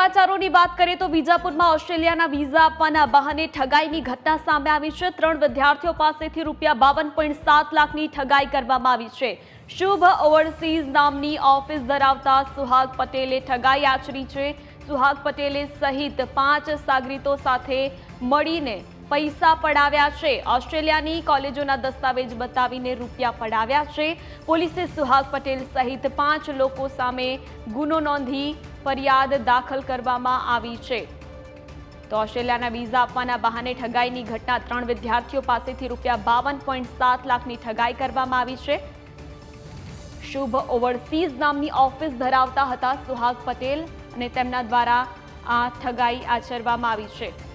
સમાચારોની વાત કરીએ તો વિજાપુરમાં ઓસ્ટ્રેલિયાના વિઝા આપવાના બહાને ઠગાઈની ઘટના સામે આવી છે. ત્રણ વિદ્યાર્થીઓ પાસેથી રૂપિયા બાવન પોઈન્ટ સાત લાખની ઠગાઈ કરવામાં આવી છે. શુભ ઓવરસીઝ નામની ઓફિસ ધરાવતા સુહાગ પટેલે ઠગાઈ આચરી છે. સુહાગ પટેલે સહિત પાંચ સાગરીતો સાથે મળીને પૈસા પડાવ્યા છે. ઓસ્ટ્રેલિયાની કોલેજોના દસ્તાવેજ બતાવીને રૂપિયા પડાવ્યા છે. પોલીસે સુહાગ પટેલ સહિત પાંચ લોકો સામે ગુનો નોંધી ફરિયાદ દાખલ કરવામાં આવી છે. તો ઓસ્ટ્રેલિયાના વિઝા આપવાના બહાને ઠગાઈની ઘટના ત્રણ વિદ્યાર્થીઓ પાસેથી રૂપિયા બાવન પોઈન્ટ સાત લાખની ઠગાઈ કરવામાં આવી છે. શુભ ઓવરસીઝ નામની ઓફિસ ધરાવતા હતા સુહાગ પટેલ અને તેમના દ્વારા આ ઠગાઈ આચરવામાં આવી છે.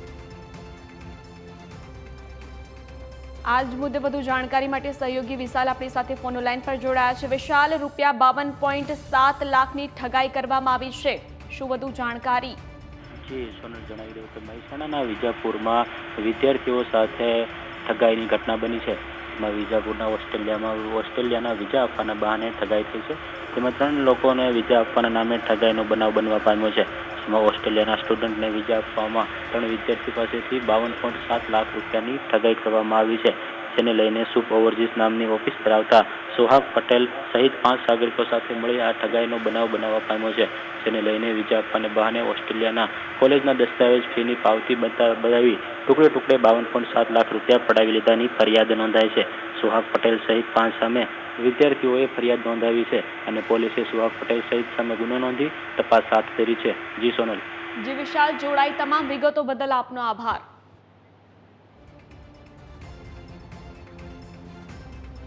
આ જ મુદ્દે વધુ જાણકારી માટે સહયોગી વિશાલ આપણી સાથે ફોન લાઈન પર જોડાયા છે. વિશાલ, રૂપિયા બાવન પોઈન્ટ સાત લાખની ઠગાઈ કરવામાં આવી છે. શું વધુ જાણકારી? જી જણાવી રહ્યું કે મહેસાણાના વિજાપુરમાં વિદ્યાર્થીઓ સાથે ઠગાઈની ઘટના બની છે. એમાં વિજાપુરના ઓસ્ટ્રેલિયામાં, ઓસ્ટ્રેલિયાના વિઝા આપવાના બહાને ઠગાઈ થઈ છે. તેમાં ત્રણ લોકોને વિઝા આપવાના નામે ઠગાઈનો બનાવ બનવા પામ્યો છે. જેમાં ઓસ્ટ્રેલિયાના સ્ટુડન્ટને વિઝા આપવામાં ત્રણ વિદ્યાર્થી પાસેથી બાવન પોઈન્ટ સાત લાખ રૂપિયાની ઠગાઈ કરવામાં આવી છે, જેને લઈને સુપ ઓવરજીસ નામની ઓફિસ ધરાવતા સોહાગ પટેલ સહિત પાંચ નાગરિકો સાથે મળી આ ઠગાઈનો બનાવ બનાવવા પામ્યો છે, જેને લઈને વિઝા આપવાને બહાને ઓસ્ટ્રેલિયાના કોલેજના દસ્તાવેજ ફીની પાવતી બતા બતાવી ટુકડે ટુકડે બાવન પોઈન્ટ સાત લાખ રૂપિયા પડાવી લીધાની ફરિયાદ નોંધાઈ છે. સુહાગ પટેલ સહિત પાંચ સામે વિદ્યાર્થીઓએ ફરિયાદ નોંધાવી છે અને પોલીસે સુહાગ પટેલ સહિત સામે ગુનો નોંધી તપાસ હાથ ધરી છે. જી સોનલ. જી વિશાલ, જોડાઈ તમામ વિગતો બદલ આપનો આભાર.